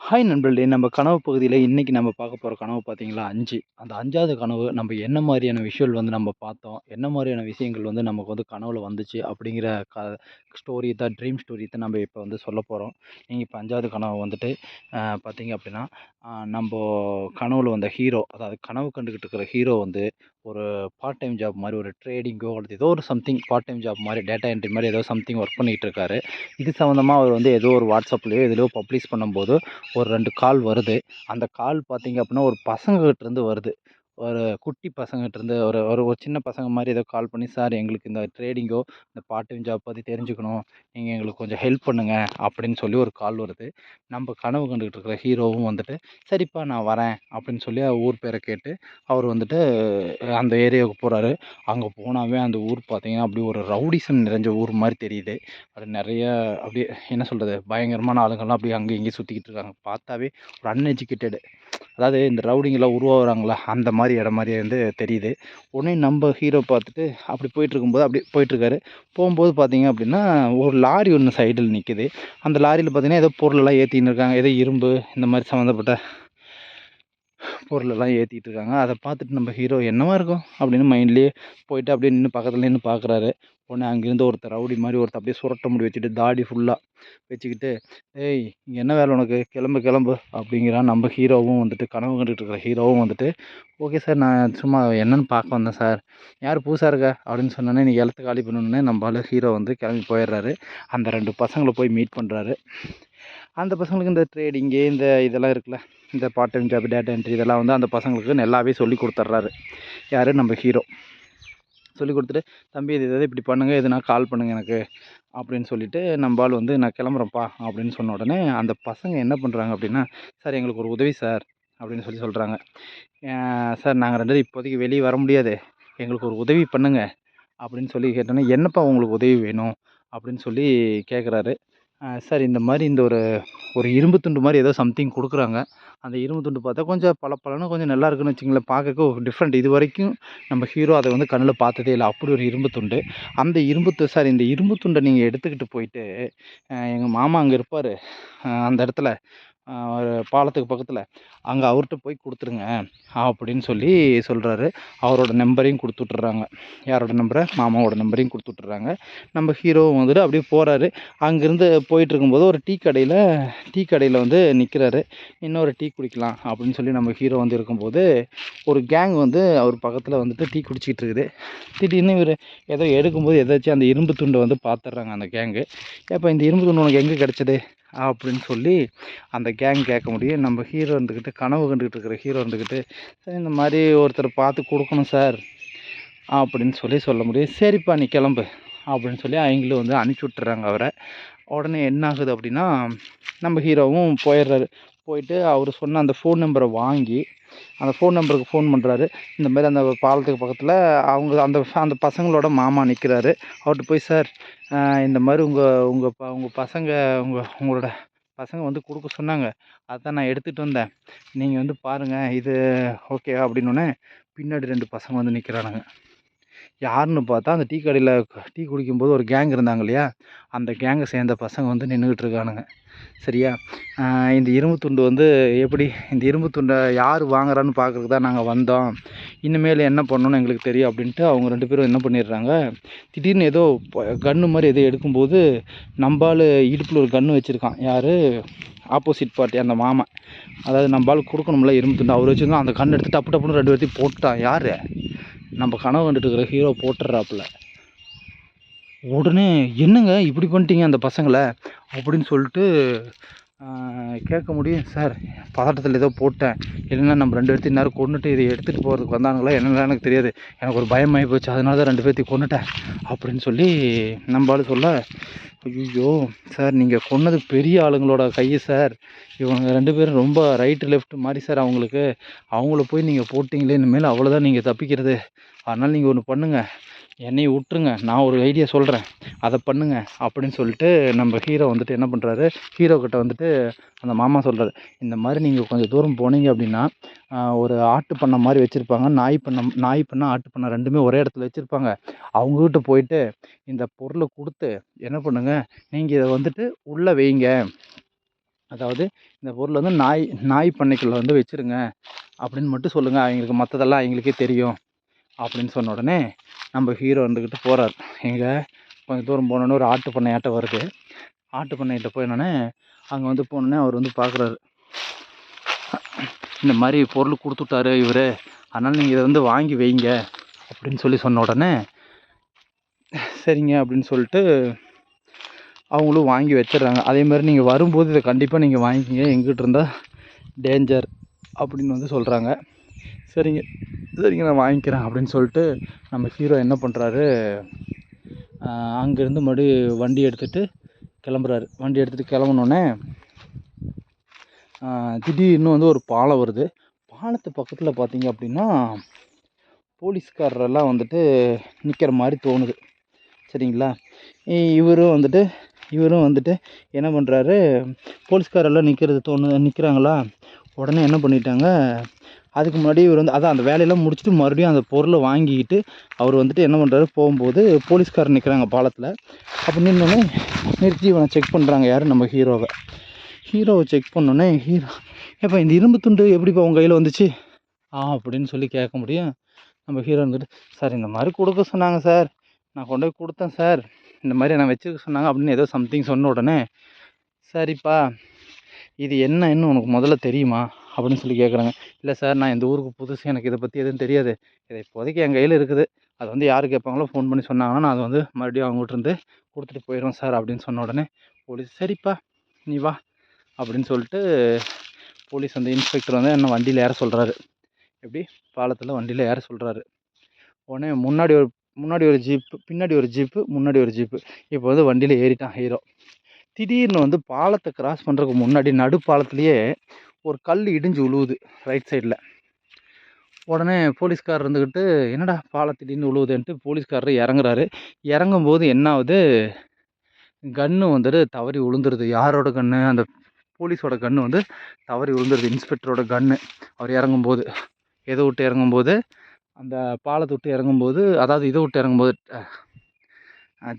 Hi நண்பர்களே நம்ம கனவு பகுதியில் இன்றைக்கி நம்ம பார்க்க போகிற கனவு பார்த்தீங்களா? அஞ்சு. அந்த அஞ்சாவது கனவு நம்ம என்ன மாதிரியான விஷுவல் வந்து நம்ம பார்த்தோம்? என்ன மாதிரியான விஷயங்கள் வந்து நமக்கு வந்து கனவில் வந்துச்சு? அப்படிங்கிற க ஸ்டோரி தான் ட்ரீம் ஸ்டோரி தான் நம்ம இப்போ வந்து சொல்ல போகிறோம் நீங்கள் இப்போ அஞ்சாவது கனவு வந்துட்டு பார்த்தீங்க அப்படின்னா நம்ம கனவில் வந்த ஹீரோ அதாவது கனவு கண்டுக்கிட்டு இருக்கிற ஹீரோ வந்து ஒரு பார்ட் டைம் ஜாப் மாதிரி ஒரு ட்ரேடிங்கோ அல்லது ஏதோ ஒரு சம்திங் பார்ட் டைம் ஜாப் மாதிரி டேட்டா என்ட்ரி மாதிரி ஏதோ சம்திங் ஒர்க் பண்ணிகிட்டு இருக்காரு. இது சம்மந்தமாக அவர் வந்து ஏதோ ஒரு வாட்ஸ்அப்லேயோ எதுலையோ பப்ளிஷ் பண்ணும்போது ஒரு ரெண்டு கால் வருது. அந்த கால் பார்த்தீங்க அப்படின்னா ஒரு பசங்கக்கிட்டேருந்து வருது. ஒரு குட்டி பசங்ககிட்ட இருந்து ஒரு ஒரு ஒரு சின்ன பசங்க மாதிரி ஏதோ கால் பண்ணி சார் எங்களுக்கு இந்த ட்ரேடிங்கோ இந்த பார்ட் டைம் ஜாப் பற்றி தெரிஞ்சுக்கணும். நீங்கள் எங்களுக்கு கொஞ்சம் ஹெல்ப் பண்ணுங்கள் அப்படின்னு சொல்லி ஒரு கால் வருது. நம்ம கனவு கண்டுக்கிட்டு இருக்கிற ஹீரோவும் வந்துட்டு சரிப்பா நான் வரேன். அப்படின்னு சொல்லி ஊர் பேரை கேட்டு அவர் வந்துட்டு அந்த ஏரியாவுக்கு போகிறாரு அங்கே போனாவே அந்த ஊர் பார்த்தீங்கன்னா அப்படி ஒரு ரவுடிசம் நிறைஞ்ச ஊர் மாதிரி தெரியுது. அது நிறைய அப்படியே என்ன சொல்கிறது பயங்கரமான ஆளுங்கள்லாம் அப்படியே அங்கே இங்கேயும் சுற்றிக்கிட்டு இருக்காங்க. பார்த்தாவே ஒரு அன்எஜுகேட்டடு அதாவது இந்த ரவுடிங்கெல்லாம் உருவாகுறாங்களா அந்த மாதிரி இடம் மாதிரி வந்து தெரியுது. உடனே நம்ம ஹீரோ பார்த்துட்டு அப்படி போயிட்டுருக்கும்போது அப்படி போயிட்டுருக்காரு போகும்போது பார்த்தீங்க அப்படின்னா ஒரு லாரி ஒன்று சைடில் நிற்குது அந்த லாரியில் பார்த்தீங்கன்னா ஏதோ பொருளெல்லாம் ஏற்றின்னு இருக்காங்க. ஏதோ இரும்பு இந்த மாதிரி சம்மந்தப்பட்ட பொருளெல்லாம் ஏற்றிட்டு இருக்காங்க அதை பார்த்துட்டு நம்ம ஹீரோ என்னவாக இருக்கும்? அப்படின்னு மைண்ட்லேயே போயிட்டு அப்படியே நின்று பக்கத்தில் நின்று பார்க்குறாரு உடனே அங்கேருந்து ஒருத்தர் ரவுடி மாதிரி ஒருத்தர் அப்படியே சுரட்ட முடி வச்சுட்டு தாடி ஃபுல்லாக வச்சுக்கிட்டு ஏய் இங்கே என்ன வேலை உனக்கு? கிளம்பு கிளம்பு. அப்படிங்கிறான். நம்ம ஹீரோவும் வந்துட்டு கனவு கண்டுட்டு இருக்கிற ஹீரோவும் வந்துட்டு ஓகே சார் நான் சும்மா என்னென்னு பார்க்க வந்தேன் சார் யார் புதுசாக இருக்க? அப்படின்னு சொன்னோன்னே நீ எழுத்து காலி பண்ணணுன்னே நம்மளால ஹீரோ வந்து கிளம்பி போயிடுறாரு. அந்த ரெண்டு பசங்களை போய் மீட் பண்ணுறாரு அந்த பசங்களுக்கு இந்த ட்ரேடிங்கு இந்த இதெல்லாம் இருக்குல்ல இந்த part time job data entry இதெல்லாம் வந்து அந்த பசங்களுக்கு நல்லாவே சொல்லி கொடுத்துட்றாரு. யார்? நம்ம ஹீரோ சொல்லி கொடுத்துட்டு தம்பி இது எதாவது இப்படி பண்ணுங்கள் எதுனா கால் பண்ணுங்கள் எனக்கு அப்படின்னு சொல்லிட்டு நம்ம ஆள் வந்து நான் கிளம்புறேன்ப்பா அப்படின்னு சொன்ன உடனே அந்த பசங்க என்ன பண்ணுறாங்க அப்படின்னா சார் எங்களுக்கு ஒரு உதவி சார் அப்படின்னு சொல்லி சொல்கிறாங்க சார் நாங்கள் ரெண்டு இப்போதைக்கு வெளியே வர முடியாது. எங்களுக்கு ஒரு உதவி பண்ணுங்கள் அப்படின்னு சொல்லி கேட்டோன்னே என்னப்பா உங்களுக்கு உதவி வேணும்? அப்படின்னு சொல்லி கேட்குறாரு சார் இந்த மாதிரி இந்த ஒரு ஒரு இரும்பு துண்டு மாதிரி ஏதோ சம்திங் கொடுக்குறாங்க. அந்த இரும்பு துண்டு பார்த்தா கொஞ்சம் பளபளன்னு கொஞ்சம் நல்லா இருக்குன்னு வச்சுங்களேன் பார்க்கறக்கு ஒரு டிஃப்ரெண்ட் இது வரைக்கும் நம்ம ஹீரோ அதை வந்து கண்ணில் பார்த்ததே இல்லை. அப்படி ஒரு இரும்பு துண்டு. அந்த இரும்பு து சார் இந்த இரும்பு துண்டை நீங்கள் எடுத்துக்கிட்டு போயிட்டு எங்கள் மாமா அங்கே இருப்பார். அந்த இடத்துல ஒரு பாலத்துக்கு பக்கத்தில் அங்கே அவர்கிட்ட போய் கொடுத்துருங்க அப்படின்னு சொல்லி சொல்கிறாரு அவரோட நம்பரையும் கொடுத்துட்றாங்க யாரோட நம்பரை? மாமாவோட நம்பரையும் கொடுத்துட்றாங்க நம்ம ஹீரோவும் வந்துட்டு அப்படியே போகிறாரு அங்கேருந்து போயிட்டு இருக்கும்போது ஒரு டீ கடையில் டீ கடையில் வந்து நிற்கிறாரு இன்னொரு டீ குடிக்கலாம் அப்படின்னு சொல்லி நம்ம ஹீரோ வந்து இருக்கும்போது ஒரு கேங் வந்து அவர் பக்கத்தில் வந்துட்டு டீ குடிச்சிக்கிட்டு இருக்குது. திடீர்னு இவர் ஏதோ எடுக்கும்போது ஏதாச்சும் அந்த இரும்பு துண்டை வந்து பார்த்துட்றாங்க அந்த கேங்கு. ஏப்பா இந்த இரும்பு துண்டு உனக்கு எங்கே கிடச்சிது? அப்படின்னு சொல்லி அந்த கேங் கேட்க முடியும். நம்ம ஹீரோ இருந்துக்கிட்டு கனவு கண்டுக்கிட்டு இருக்கிற ஹீரோ இருந்துக்கிட்டு சார் இந்த மாதிரி ஒருத்தர் பார்த்து கொடுக்கணும் சார். அப்படின்னு சொல்லி சொல்ல முடியும். சரிப்பா நீ கிளம்பு. அப்படின்னு சொல்லி அவங்களும் வந்து அனுப்பிச்சி விட்டுறாங்க அவரை. உடனே என்ன ஆகுது அப்படின்னா நம்ம ஹீரோவும் போயிடுறாரு. போயிட்டு அவர் சொன்ன அந்த ஃபோன் நம்பரை வாங்கி அந்த ஃபோன் நம்பருக்கு ஃபோன் பண்ணுறாரு இந்த மாதிரி அந்த பாலத்துக்கு பக்கத்தில் அவங்க அந்த அந்த பசங்களோட மாமா நிற்கிறாரு அவர்கிட்ட போய் சார் இந்த மாதிரி உங்கள் உங்கள் ப உங்கள் பசங்க உங்கள் உங்களோட பசங்க வந்து கொடுக்க சொன்னாங்க. அதான் நான் எடுத்துகிட்டு வந்தேன். நீங்கள் வந்து பாருங்கள் இது ஓகே அப்படின்னோடனே பின்னாடி ரெண்டு பசங்க வந்து நிற்கிறானுங்க யாருன்னு பார்த்தா அந்த டீ கடையில் டீ குடிக்கும்போது ஒரு கேங் இருந்தாங்க இல்லையா? அந்த கேங்கை சேர்ந்த பசங்க வந்து நின்றுக்கிட்டு இருக்கானுங்க. சரியா? இந்த இரும்பு துண்டு வந்து எப்படி இந்த இரும்பு துண்டை யார் வாங்குறான்னு பார்க்கறதுக்கு தான் நாங்கள் வந்தோம். இனிமேல் என்ன பண்ணணும்னு எங்களுக்கு தெரியும் அப்படின்ட்டு அவங்க ரெண்டு பேரும் என்ன பண்ணிடுறாங்க? திடீர்னு ஏதோ கன்று மாதிரி எதோ எடுக்கும்போது நம்பால் இடுப்பில் ஒரு கன்று வச்சுருக்கான். யார்? ஆப்போசிட் பார்ட்டி அந்த மாமன் அதாவது நம்பால் கொடுக்கணும்ல இரும்பு துண்டு அவர் வச்சுருந்தா அந்த கன்று எடுத்து டப்பு டப்புன்னு ரெண்டு பேர்த்தையும் போட்டான். யார்? நம்ம கனவு கண்டுட்டு இருக்கிற ஹீரோ போட்டுறாப்புல. உடனே என்னங்க இப்படி பண்ணிட்டீங்க அந்த பசங்களை? அப்படின்னு சொல்லிட்டு கேட்க முடியும். சார் பதட்டத்தில் ஏதோ போட்டேன். இல்லைன்னா நம்ம ரெண்டு பேர்த்தையும் நேரம் கொண்டுட்டு இதை எடுத்துகிட்டு போகிறதுக்கு வந்தானுங்களா? என்னென்னா எனக்கு தெரியாது. எனக்கு ஒரு பயமாகி போச்சு. அதனால தான் ரெண்டு பேர்த்தையும் கொண்டுட்டேன் அப்படின்னு சொல்லி நம்மளால சொல்ல ஐயோ சார் நீங்கள் கொன்னது பெரிய ஆளுங்களோட கை சார். இவங்க ரெண்டு பேரும் ரொம்ப ரைட்டு லெஃப்ட் மாதிரி சார் அவங்களுக்கு. அவங்கள போய் நீங்கள் போட்டிங்களே இனிமேல் அவ்வளோதான் நீங்கள் தப்பிக்கிறது. அதனால் நீங்கள் ஒன்று பண்ணுங்கள் என்னையை விட்ருங்க நான் ஒரு ஐடியா சொல்கிறேன் அதை பண்ணுங்க அப்படின்னு சொல்லிட்டு நம்ம ஹீரோ வந்துட்டு என்ன பண்ணுறாரு ஹீரோ கிட்ட வந்துட்டு அந்த மாமா சொல்கிறாரு இந்த மாதிரி நீங்கள் கொஞ்சம் தூரம் போனீங்க அப்படின்னா ஒரு ஆட்டு பண்ணை மாதிரி வச்சுருப்பாங்க. நாய் பண்ணை நாய் பண்ணை ஆட்டு பண்ணை ரெண்டுமே ஒரே இடத்துல வச்சுருப்பாங்க. அவங்கக்கிட்ட போயிட்டு இந்த பொருளை கொடுத்து என்ன பண்ணுங்கள் நீங்கள் இதை வந்துட்டு உள்ளே வைங்க. அதாவது இந்த பொருள் வந்து நாய் நாய் பண்ணைக்குள்ளே வந்து வச்சுருங்க அப்படின்னு மட்டும் சொல்லுங்கள் அவங்களுக்கு மற்றதெல்லாம் அவங்களுக்கே தெரியும். அப்படின்னு சொன்ன உடனே நம்ம ஹீரோ வந்துக்கிட்டு போகிறார் எங்கே கொஞ்சம் தூரம் போனோன்னே ஒரு ஆட்டு பண்ணையாட்ட வருது. ஆட்டு பண்ணையிட்ட போயினோடனே அங்கே வந்து போனோடனே அவர் வந்து பார்க்குறாரு இந்த மாதிரி பொருள் கொடுத்துட்டாரு இவர். அதனால் நீங்கள் இதை வந்து வாங்கி வைங்க அப்படின்னு சொல்லி சொன்ன உடனே சரிங்க அப்படின்னு சொல்லிட்டு அவங்களும் வாங்கி வச்சிடுறாங்க. அதே மாதிரி நீங்கள் வரும்போது இதை கண்டிப்பாக நீங்கள் வாங்கிக்கிங்க. எங்கிட்ட இருந்தால் டேஞ்சர் அப்படின்னு வந்து சொல்கிறாங்க சரிங்க. சரிங்க நான் வாங்கிக்கிறேன் அப்படின்னு சொல்லிட்டு நம்ம ஹீரோ என்ன பண்ணுறாரு அங்கேருந்து மறுபடி வண்டி எடுத்துகிட்டு கிளம்புறாரு. வண்டி எடுத்துகிட்டு கிளம்புனோடனே திடீர்னு வந்து ஒரு பாலம் வருது. பாலத்து பக்கத்தில் பார்த்தீங்க அப்படின்னா போலீஸ்காரரெல்லாம் வந்துட்டு நிற்கிற மாதிரி தோணுது. சரிங்களா? இவரும் வந்துட்டு இவரும் வந்துட்டு என்ன பண்ணுறாரு போலீஸ்காரெல்லாம் நிற்கிறது தோணு நிற்கிறாங்களா உடனே என்ன பண்ணிட்டாங்க? அதுக்கு முன்னாடி இவர் வந்து அதான் அந்த வேலையெல்லாம் முடிச்சுட்டு மறுபடியும் அந்த பொருளை வாங்கிக்கிட்டு அவர் வந்துட்டு என்ன பண்ணுறாரு போகும்போது போலீஸ்காரர் நிற்கிறாங்க பாலத்தில். அப்போ நின்னோடனே நிறுத்தி இவனை செக் பண்ணுறாங்க யார்? நம்ம ஹீரோவை. ஹீரோவை செக் பண்ணோன்னே ஹீரோ ஏப்பா இந்த இரும்பு துண்டு எப்படிப்பா உங்கள் கையில் வந்துச்சு? ஆ அப்படின்னு சொல்லி கேட்க முடியும். நம்ம ஹீரோ வந்துட்டு சார் இந்த மாதிரி கொடுக்க சொன்னாங்க சார். நான் கொண்டு போய் கொடுத்தேன் சார். இந்த மாதிரி நான் வச்சுக்க சொன்னாங்க அப்படின்னு ஏதோ சம்திங் சொன்ன உடனே சரிப்பா இது என்னன்னு உனக்கு முதல்ல தெரியுமா? அப்படின்னு சொல்லி கேட்குறாங்க இல்லை சார் நான் இந்த ஊருக்கு புதுசு எனக்கு இதை பற்றி எதுவும் தெரியாது. இதை இப்போதைக்கு என் கையில் இருக்குது. அது வந்து யார் கேட்பாங்களோ ஃபோன் பண்ணி சொன்னாங்கன்னா நான் அதை வந்து மறுபடியும் அவங்ககிட்ட இருந்து கொடுத்துட்டு போயிடுவேன் சார் அப்படின்னு சொன்ன உடனே போலீஸ் சரிப்பா நீ வா அப்படின்னு சொல்லிட்டு போலீஸ் அந்த இன்ஸ்பெக்டர் வந்து என்ன வண்டியில் ஏற சொல்கிறாரு எப்படி? பாலத்தில் வண்டியில் ஏற சொல்கிறாரு உடனே முன்னாடி ஒரு முன்னாடி ஒரு ஜீப்பு பின்னாடி ஒரு ஜீப்பு முன்னாடி ஒரு ஜீப்பு இப்போ வந்து வண்டியில் ஏறிட்டான் ஹீரோ. திடீர்னு வந்து பாலத்தை கிராஸ் பண்ணுறதுக்கு முன்னாடி நடு பாலத்துலேயே ஒரு கல் இடிஞ்சு உழுவுது ரைட் சைடில் உடனே போலீஸ்கார் இருந்துக்கிட்டு என்னடா பாலை திடீர்னு உழுவுதுன்ட்டு போலீஸ்காரர் இறங்குறாரு. இறங்கும்போது என்ன ஆகுது கன்று வந்துட்டு தவறி விழுந்துருது யாரோட கன்று அந்த போலீஸோட கன்று வந்து தவறி விழுந்துருது இன்ஸ்பெக்டரோட கன்று அவர் இறங்கும்போது. எதை விட்டு இறங்கும்போது? அந்த பாலத்தை விட்டு இறங்கும்போது அதாவது இதை விட்டு இறங்கும்போது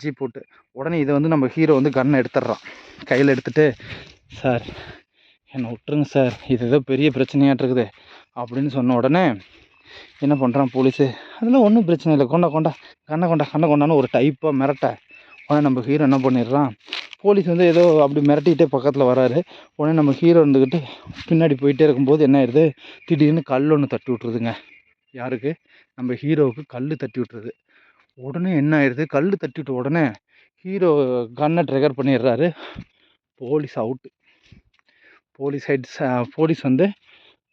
ஜீப் விட்டு உடனே இதை வந்து நம்ம ஹீரோ வந்து கன்னை எடுத்துடுறான். கையில் எடுத்துகிட்டு சார் என்னை விட்டுருங்க சார். இது ஏதோ பெரிய பிரச்சனையாட்டு இருக்குது அப்படின்னு சொன்ன உடனே என்ன பண்ணுறான் போலீஸு அதெல்லாம் ஒன்றும் பிரச்சனை இல்லை. கொண்டா கொண்டா. கண்ணை கொண்டா கண்ணை கொண்டான்னு ஒரு டைப்பாக மிரட்ட. உடனே நம்ம ஹீரோ என்ன பண்ணிடுறான்? போலீஸ் வந்து ஏதோ அப்படி மிரட்டிக்கிட்டே பக்கத்தில் வராரு. உடனே நம்ம ஹீரோ இருந்துக்கிட்டு பின்னாடி போயிட்டே இருக்கும்போது என்ன ஆயிடுது? திடீர்னு கல் ஒன்று தட்டி விட்ருதுங்க யாருக்கு? நம்ம ஹீரோவுக்கு கல் தட்டி விட்ருது உடனே என்ன ஆயிடுது? கல் தட்டி விட்ட உடனே ஹீரோ கன்னை ட்ரிகர் பண்ணிடுறாரு. Police out police heads police வந்து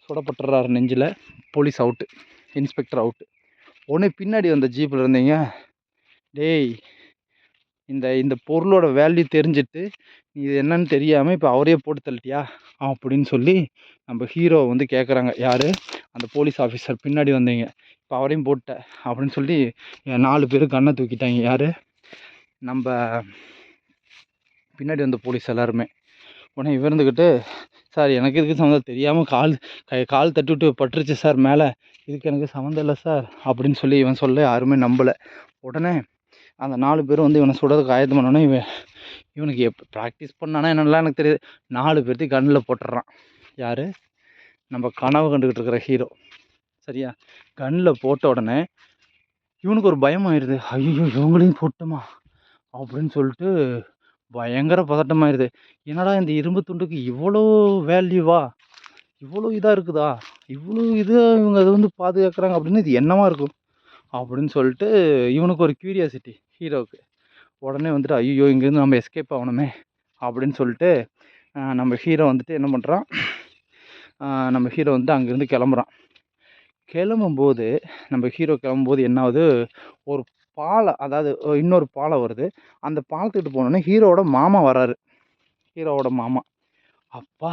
சுடப்பட்டுறாரு நெஞ்சில். போலீஸ் அவுட்டு இன்ஸ்பெக்டர் அவுட்டு உடனே பின்னாடி வந்த ஜீப்பில் இருந்தீங்க. டேய் இந்த இந்த பொருளோட வேல்யூ தெரிஞ்சுட்டு நீ இது என்னன்னு தெரியாமல் இப்போ அவரே போட்டு தள்ளிட்டியா? அப்படின்னு சொல்லி நம்ம ஹீரோ வந்து கேட்குறாங்க யார்? அந்த போலீஸ் ஆஃபீஸர் பின்னாடி வந்தீங்க. இப்போ அவரையும் போட்ட அப்படின்னு சொல்லி நாலு பேர் கண்ணை தூக்கிட்டாங்க. யார்? நம்ம பின்னாடி வந்த போலீஸ் எல்லாருமே. உடனே இவர் இருந்துக்கிட்டு சார் எனக்கு இதுக்கு சம்மந்தம்? தெரியாமல் கால் கை கால் தட்டி விட்டு பட்டுருச்சு சார் மேலே. இதுக்கு எனக்கு சம்மந்தம் இல்லை சார் அப்படின்னு சொல்லி இவன் சொல்ல யாருமே நம்பலை. உடனே அந்த நாலு பேரும் வந்து இவனை சுடுறதுக்கு ஆயத்தம் பண்ணோன்னே இவன் இவனுக்கு எப்போ ப்ராக்டிஸ் பண்ணானா என்னெல்லாம் எனக்கு தெரியுது. நாலு பேர்த்தையும் கண்ணில் போட்டுடுறான் யார்? நம்ம கனவு கண்டுக்கிட்டு இருக்கிற ஹீரோ சரியா? கண்ணில் போட்ட உடனே இவனுக்கு ஒரு பயம் ஆயிடுது ஐயோ இவங்களையும் போட்டோமா? அப்படின்னு சொல்லிட்டு பயங்கர பதட்டமாயிருது. என்னடா இந்த இரும்பு துண்டுக்கு இவ்வளோ வேல்யூவா? இவ்வளோ இதாக இருக்குதா? இவ்வளோ இது இவங்க அதை வந்து பாதுகாக்கிறாங்க அப்படின்னு இது என்னவா இருக்கும்? அப்படின்னு சொல்லிட்டு இவனுக்கு ஒரு க்யூரியாசிட்டி ஹீரோவுக்கு. உடனே வந்துட்டு ஐயோ இங்கேருந்து நம்ம எஸ்கேப் ஆகணுமே அப்படின்னு சொல்லிட்டு நம்ம ஹீரோ வந்துட்டு என்ன பண்ணுறான் நம்ம ஹீரோ வந்து அங்கேருந்து கிளம்புறான். கிளம்பும்போது நம்ம ஹீரோ கிளம்பும்போது என்ன ஆகுது ஒரு பாலம் அதாவது இன்னொரு பாலம் வருது. அந்த பாலத்துக்கிட்ட போனோடனே ஹீரோவோட மாமா வராரு. ஹீரோவோட மாமா. அப்பா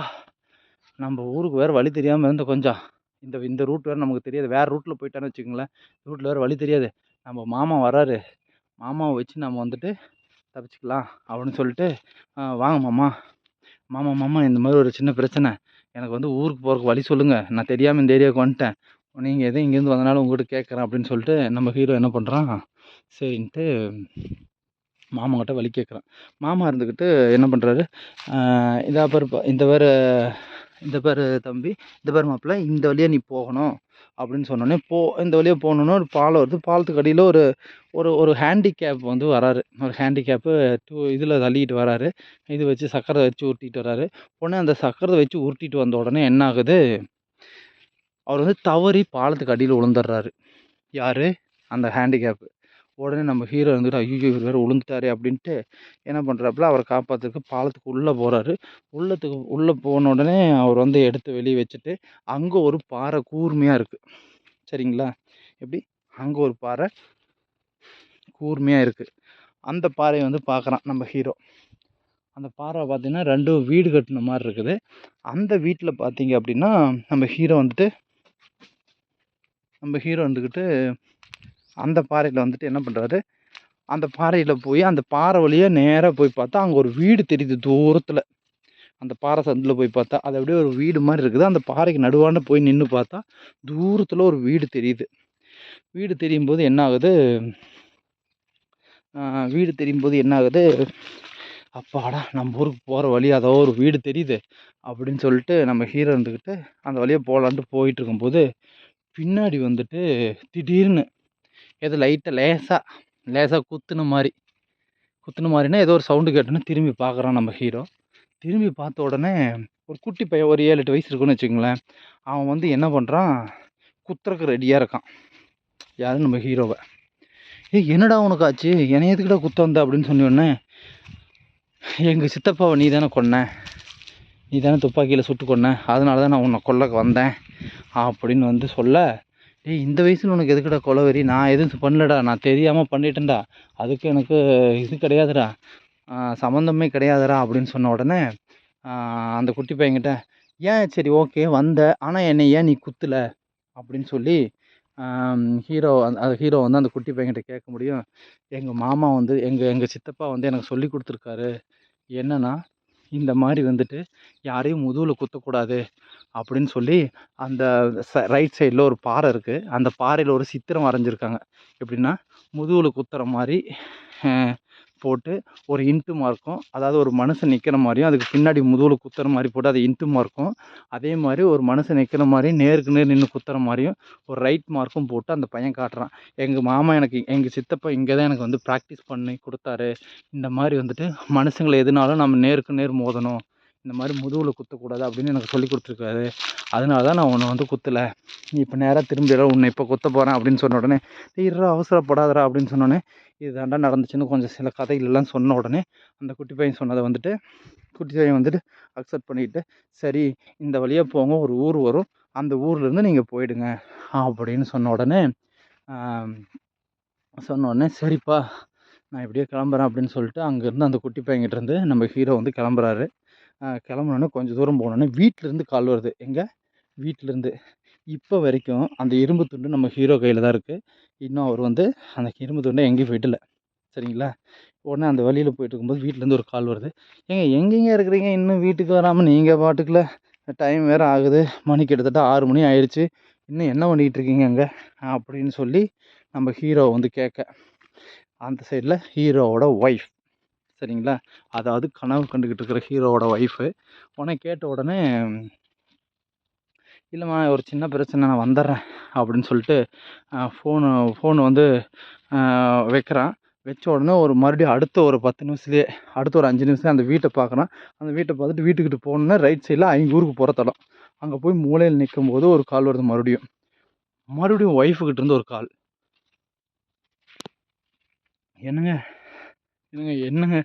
நம்ம ஊருக்கு வேறு வழி தெரியாமல் இருந்த கொஞ்சம். இந்த இந்த ரூட் வேறு நமக்கு தெரியாது. வேறு ரூட்டில் போயிட்டான்னு வச்சுக்கோங்களேன். ரூட்டில் வேறு வழி தெரியாது. நம்ம மாமா வராரு. மாமாவை வச்சு நம்ம வந்துட்டு தப்பிச்சுக்கலாம். அப்படின்னு சொல்லிட்டு வாங்க மாமா. மாமா மாமா இந்த மாதிரி ஒரு சின்ன பிரச்சனை. எனக்கு வந்து ஊருக்கு போகிறக்கு வழி சொல்லுங்கள் நான் தெரியாமல் இந்த ஏரியாவுக்கு வந்துட்டேன். நீங்கள் எதுவும் இங்கேருந்து வந்தனால உங்கள்கிட்ட கேட்குறேன். அப்படின்னு சொல்லிட்டு நம்ம ஹீரோ என்ன பண்ணுறான் சரின்ட்டு மாமாக்கிட்ட வழி கேட்குறான். மாமா இருந்துக்கிட்டு என்ன பண்ணுறாரு? இதா பாரு இந்த பேர் இந்த பேர் தம்பி இந்த பேர் மாப்பிள்ள இந்த வழியாக நீ போகணும். அப்படின்னு சொன்னோடனே போ இந்த வழியாக போகணுன்னு ஒரு பாலம் வருது. பாலத்துக்கு அடியில் ஒரு ஒரு ஒரு ஹேண்டிகேப் வந்து வராரு. ஒரு ஹேண்டிகேப்பு டூ இதில் தள்ளிக்கிட்டு வராரு. இது வச்சு சக்கரை வச்சு உருட்டிகிட்டு வராரு. உடனே அந்த சக்கரத்தை வச்சு உருட்டிட்டு வந்த உடனே என்ன ஆகுது? அவர் வந்து தவறி பாலத்துக்கு அடியில் விழுந்துடுறாரு. யார்? அந்த ஹேண்டிகேப்பு உடனே நம்ம ஹீரோ வந்துட்டு ஐயோ இவர் வேறு விழுந்துட்டாரே அப்படின்ட்டு என்ன பண்ணுறாப்புல அவரை காப்பாற்றுறதுக்கு பாலத்துக்கு உள்ளே போகிறாரு உள்ளத்துக்கு உள்ளே போன உடனே அவர் வந்து எடுத்து வெளியே வச்சுட்டு அங்கே ஒரு பாறை கூர்மையாக இருக்குது சரிங்களா? எப்படி? அங்கே ஒரு பாறை கூர்மையாக இருக்குது அந்த பாறையை வந்து பார்க்குறான் நம்ம ஹீரோ அந்த பாறை பார்த்திங்கன்னா ரெண்டும் வீடு கட்டின மாதிரி இருக்குது. அந்த வீட்டில் பார்த்தீங்க அப்படின்னா நம்ம ஹீரோ வந்துட்டு நம்ம ஹீரோ வந்துக்கிட்டு அந்த பாறையில் வந்துட்டு என்ன பண்ணுறாரு அந்த பாறையில் போய் அந்த பாறை வழியாக நேராக போய் பார்த்தா அங்கே ஒரு வீடு தெரியுது தூரத்தில். அந்த பாறை சந்தில் போய் பார்த்தா அது அப்படியே ஒரு வீடு மாதிரி இருக்குது. அந்த பாறைக்கு நடுவான போய் நின்று பார்த்தா தூரத்தில் ஒரு வீடு தெரியுது. வீடு தெரியும் போது என்ன ஆகுது? வீடு தெரியும் போது என்ன ஆகுது? அப்பாடா நம்ம ஊருக்கு போகிற வழி அதோ ஒரு வீடு தெரியுது அப்படின்னு சொல்லிட்டு நம்ம ஹீரோ இருந்துக்கிட்டு அந்த வழியாக போகலான்ட்டு போயிட்டு இருக்கும்போது பின்னாடி வந்துட்டு திடீர்னு ஏதோ லைட்டாக லேசாக லேசாக குத்துன மாதிரி குத்துன மாதிரினா ஏதோ ஒரு சவுண்டு கேட்டோன்னே திரும்பி பார்க்குறான் நம்ம ஹீரோ. திரும்பி பார்த்த உடனே ஒரு குட்டி பையன் ஒரு ஏழு எட்டு வயசு இருக்குன்னு வச்சுக்கோங்களேன். அவன் வந்து என்ன பண்ணுறான் குத்துறக்கு ரெடியாக இருக்கான். யாரும் நம்ம ஹீரோவை. ஏ என்னடா உனக்கு ஆச்சு? என்னை எதுக்கிட்ட குத்த வந்த? அப்படின்னு சொன்னோடனே எங்கள் சித்தப்பாவை நீ தானே கொன்ன? நீ தானே துப்பாக்கியில் சுட்டு கொன்ன? அதனால தான் நான் உன்னை கொல்லக்கு வந்தேன். அப்படின்னு வந்து சொல்ல ஏய் இந்த வயசில் உனக்கு எதுக்குடா கொலவெறி நான் எதுவும் பண்ணலடா. நான் தெரியாமல் பண்ணிட்டேன்டா. அதுக்கு எனக்கு இது கிடையாதுடா. சம்மந்தமே கிடையாதுடா அப்படின்னு சொன்ன உடனே அந்த குட்டி பையன்கிட்ட ஏன் சரி ஓகே வந்த. ஆனால் என்னை ஏன் நீ குத்தலை? அப்படின்னு சொல்லி ஹீரோ அந்த ஹீரோ வந்து அந்த குட்டி பையன்கிட்ட கேட்க முடியும். எங்கள் மாமா வந்து எங்கள் எங்கள் சித்தப்பா வந்து எனக்கு சொல்லி கொடுத்துருக்காரு. என்னென்னா இந்த மாதிரி வந்துட்டு யாரையும் முதுகில் குத்தக்கூடாது அப்படின்னு சொல்லி அந்த ச ரைட் சைடில் ஒரு பாறை இருக்குது அந்த பாறையில் ஒரு சித்திரம் வரைஞ்சிருக்காங்க. எப்படின்னா முதுகில் குத்துற மாதிரி போட்டு ஒரு இன்ட்டு மார்க்கும் அதாவது ஒரு மனுஷன் நிற்கிற மாதிரியும் அதுக்கு பின்னாடி முதுகில் குத்துற மாதிரி போட்டு அது இன்ட்டு மார்க்கும் அதே மாதிரி ஒரு மனுஷன் நிற்கிற மாதிரியும் நேருக்கு நேர் நின்று குத்துற மாதிரியும் ஒரு ரைட் மார்க்கும் போட்டு அந்த பையன் காட்டுறான். எங்கள் மாமா எனக்கு எங்கள் சித்தப்பா இங்கே தான் எனக்கு வந்து ப்ராக்டிஸ் பண்ணி கொடுத்தாரு. இந்த மாதிரி வந்துட்டு மனுஷங்களை எதுனாலும் நம்ம நேருக்கு நேர் மோதணும். இந்த மாதிரி முதுகில் குத்தக்கூடாது அப்படின்னு எனக்கு சொல்லி கொடுத்துருக்காரு. அதனால தான் நான் உன்னை வந்து குத்தலை. நீ இப்போ நேராக திரும்பிடுற உன்னை இப்போ குத்த போகிறேன் அப்படின்னு சொன்ன உடனே இருறா அவசரப்படாதரா அப்படின்னு சொன்னோடனே இதுதாண்டா நடந்துச்சுன்னு கொஞ்சம் சில கதைகளெல்லாம் சொன்ன உடனே அந்த குட்டி பையன் சொன்னதை வந்துட்டு குட்டி பையன் வந்துட்டு அக்செப்ட் பண்ணிக்கிட்டு சரி இந்த வழியாக போங்க ஒரு ஊர் வரும். அந்த ஊர்லேருந்து நீங்கள் போயிடுங்க அப்படின்னு சொன்ன உடனே சொன்ன உடனே சரிப்பா நான் இப்படியே கிளம்புறேன் அப்படின்னு சொல்லிட்டு அங்கேருந்து அந்த குட்டி பையன்கிட்ட இருந்து நம்ம ஹீரோ வந்து கிளம்புறாரு. கிளம்புனோன்னே கொஞ்சம் தூரம் போனோடனே வீட்டிலேருந்து கால் வருது. எங்கே? வீட்டிலேருந்து இப்போ வரைக்கும் அந்த இரும்பு துண்டு நம்ம ஹீரோ கையில் தான் இருக்குது இன்னும் அவர் வந்து அந்த இரும்பு துண்டை எங்கேயும் விடலை சரிங்களா? உடனே அந்த வழியில் போயிட்டு இருக்கும்போது வீட்டிலேருந்து ஒரு கால் வருது. ஏங்க எங்கெங்க இருக்கிறீங்க? இன்னும் வீட்டுக்கு வராமல் நீங்கள் பாட்டுக்குள்ள டைம் வேறு ஆகுது. மணி கிட்டத்தட்ட ஆறு மணி ஆயிடுச்சு இன்னும் என்ன பண்ணிகிட்டு இருக்கீங்க அங்கே? அப்படின்னு சொல்லி நம்ம ஹீரோ வந்து கேட்க. அந்த சைடில் ஹீரோவோட ஒய்ஃப் சரிங்களா? அதாவது கனவு கண்டுக்கிட்டு இருக்கிற ஹீரோவோட ஒய்ஃபு உடனே கேட்ட உடனே இல்லைம்மா ஒரு சின்ன பிரச்சனை நான் வந்துடுறேன் அப்படின்னு சொல்லிட்டு ஃபோனு ஃபோன் வந்து வைக்கிறான். வச்ச உடனே ஒரு மறுபடியும் அடுத்த ஒரு பத்து நிமிஷத்துலேயே அடுத்த ஒரு அஞ்சு நிமிஷம் அந்த வீட்டை பார்க்குறான். அந்த வீட்டை பார்த்துட்டு வீட்டுக்கிட்ட போகணுன்னா ரைட் சைடில் அவங்க ஊருக்கு போகிற தடம். அங்கே போய் மூலையில் நிற்கும் போது ஒரு கால் வருது மறுபடியும். மறுபடியும் ஒய்ஃபுக்கிட்ட இருந்து ஒரு கால். என்னங்க? என்னங்க என்னங்க?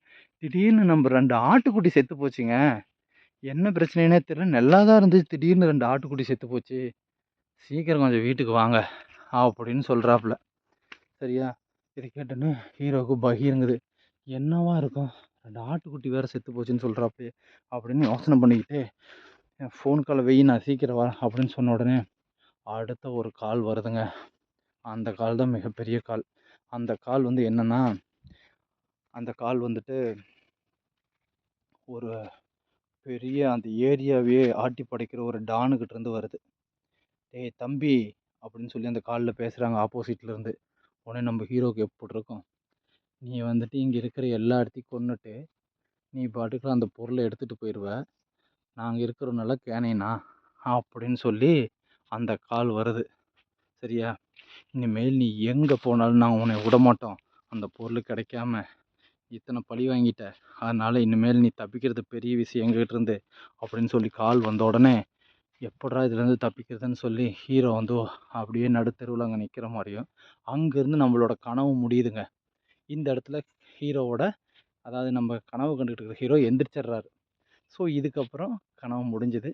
திடீர்னு நம்ம ரெண்டு ஆட்டுக்குட்டி செத்து போச்சுங்க. என்ன பிரச்சனைனே தெரியல நல்லா தான் இருந்துச்சு. திடீர்னு ரெண்டு ஆட்டுக்குட்டி செத்து போச்சு. சீக்கிரம் கொஞ்சம் வீட்டுக்கு வாங்க அப்படின்னு சொல்கிறாப்புல சரியா? இதை கேட்டோன்னு ஹீரோவுக்கு பகீருங்குது. என்னவா இருக்கும்? ரெண்டு ஆட்டுக்குட்டி வேறு செத்து போச்சுன்னு சொல்கிறாப்பே அப்படின்னு யோசனை பண்ணிக்கிட்டு என் ஃபோன் காலை வெயி நான் சீக்கிரம் வரேன் அப்படின்னு சொன்ன உடனே அடுத்த ஒரு கால் வருதுங்க. அந்த கால் தான் மிகப்பெரிய கால். அந்த கால் வந்து என்னென்னா அந்த கால் வந்துட்டு ஒரு பெரிய அந்த ஏரியாவையே ஆட்டி படைக்கிற ஒரு டானுக்கிட்ட இருந்து வருது. டேய் தம்பி அப்படின்னு சொல்லி அந்த காலில் பேசுகிறாங்க ஆப்போசிட்லேருந்து உடனே நம்ம ஹீரோக்கு எப்படி இருக்கும் நீ வந்துட்டு இங்கே இருக்கிற எல்லா இடத்தையும் கொண்டுட்டு நீ பாட்டுக்குள்ள அந்த பொருளை எடுத்துகிட்டு போயிடுவ நாங்கள் இருக்கிறனால கேனைனா அப்படின்னு சொல்லி அந்த கால் வருது. சரியா? இனிமேல் நீ எங்கே போனாலும் நாங்கள் உன்னை விட மாட்டோம் அந்த பொருள் கிடைக்காம இத்தனை பழி வாங்கிட்ட. அதனால் இனிமேல் நீ தப்பிக்கிறது பெரிய விஷயம் எங்ககிட்ட இருந்து அப்படின்னு சொல்லி கால் வந்த உடனே எப்படா இதுலேருந்து தப்பிக்கிறதுன்னு சொல்லி ஹீரோ வந்து அப்படியே நடுத்தெருவில் அங்கே நிற்கிற மாதிரியும் அங்கேருந்து நம்மளோட கனவு முடியுதுங்க. இந்த இடத்துல ஹீரோவோட அதாவது நம்ம கனவு கண்டுகிட்டு இருக்கிற ஹீரோ எந்திரிச்சிடுறாரு. ஸோ இதுக்கப்புறம் கனவு முடிஞ்சுது.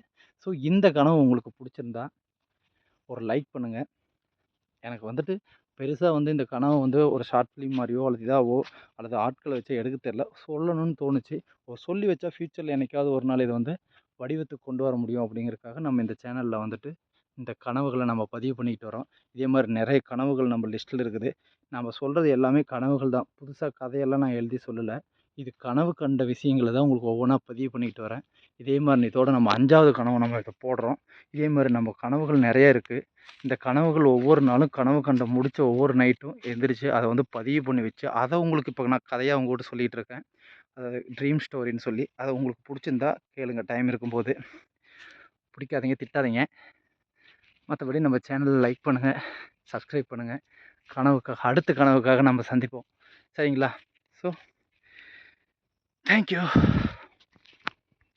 ஸோ இந்த கனவு உங்களுக்கு பிடிச்சிருந்தா ஒரு லைக் பண்ணுங்கள் எனக்கு வந்துட்டு பெருசாக வந்து இந்த கனவை வந்து ஒரு ஷார்ட் ஃபிலிம் மாதிரியோ அல்லது இதாகவோ அல்லது ஆட்களை வச்சு எடுக்க தெரில. சொல்லணும்னு தோணுச்சு. ஒரு சொல்லி வச்சா ஃப்யூச்சரில் என்னைக்காவது ஒரு நாள் இதை வந்து வடிவத்துக்கு கொண்டு வர முடியும் அப்படிங்கிறதுக்காக நம்ம இந்த சேனலில் வந்துட்டு இந்த கனவுகளை நம்ம பதிவு பண்ணிக்கிட்டு வரோம். இதே மாதிரி நிறைய கனவுகள் நம்ம லிஸ்ட்டில் இருக்குது. நம்ம சொல்கிறது எல்லாமே கனவுகள் தான். புதுசாக கதையெல்லாம் நான் எழுதி சொல்லலை. இது கனவு கண்ட விஷயங்களை தான் உங்களுக்கு ஒவ்வொன்றா பதிவு பண்ணிக்கிட்டு வரேன். இதே மாதிரி இதோட நம்ம அஞ்சாவது கனவு நம்ம இப்போ போடுறோம். இதே மாதிரி நம்ம கனவுகள் நிறைய இருக்குது இந்த கனவுகள் ஒவ்வொரு நாளும் கனவு கண்ட முடித்த ஒவ்வொரு நைட்டும் எந்திரிச்சு அதை வந்து பதிவு பண்ணி வச்சு அதை உங்களுக்கு இப்போ நான் கதையாக உங்கள்கிட்ட சொல்லிகிட்டு இருக்கேன். அதாவது ட்ரீம் ஸ்டோரின்னு சொல்லி அதை உங்களுக்கு பிடிச்சிருந்தா கேளுங்க. டைம் இருக்கும்போது. பிடிக்காதீங்க திட்டாதீங்க. மற்றபடி நம்ம சேனலில் லைக் பண்ணுங்கள் சப்ஸ்கிரைப் பண்ணுங்கள் கனவுக்காக அடுத்த கனவுக்காக நம்ம சந்திப்போம். சரிங்களா? So Thank you.